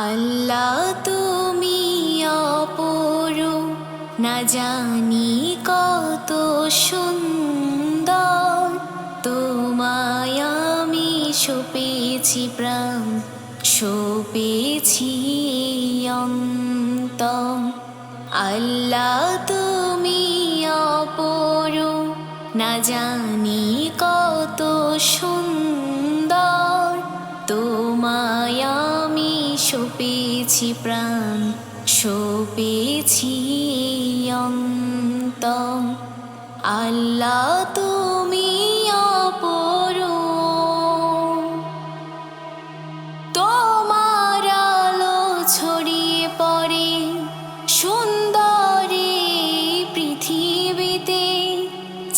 আল্লাহ তুমি অপরু না জানি কত সুন্দর। তোমায় আমি সপেছি প্রাণ, সপেছি অন্তর। আল্লাহ তুমি অপরু না জানি কত সুন্দর। সপেছি প্রাণ সপেছি অন্তর আল্লাহ তুমি অপরু তোমার আলো ছড়িয়ে পড়ে সুন্দরী পৃথিবীতে।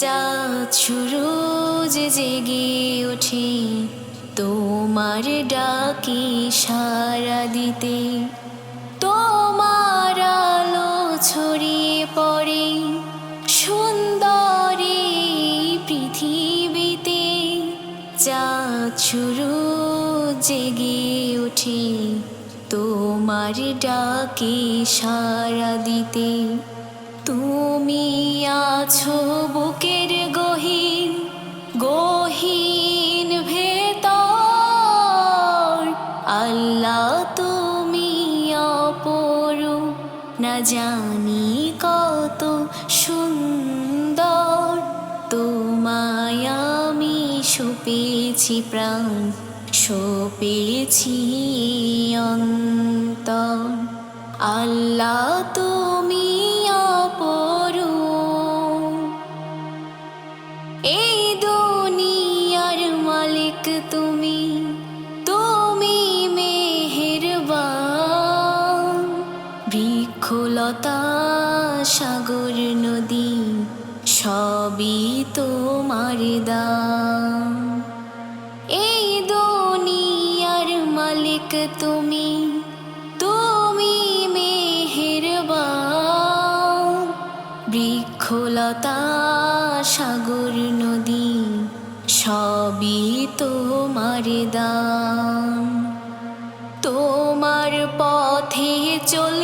চাঁদ সুরজ জেগে ওঠে তোমার ডাকে সারা দিতে, তোমার আলো ছড়িয়ে পড়ে, সুন্দরী পৃথিবীতে চাঁদ শুরু জেগে ওঠে, তোমার ডাকে সারা দিতে। তুমি আছো বুকের গহীন না জানি কত সুন্দর। তোমায় আমি সুপেছি প্রাণ সুপেছি অন্তর। আল্লাহ তুমি সাগর নদী, সবই তোমার দান এই দুনিয়ার মালিক তুমি তুমি মেহেরবান। বৃক্ষলতা, সাগর নদী, সবই তোমার দান তোমার পথে চলি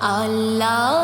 আল্লাহ তুমি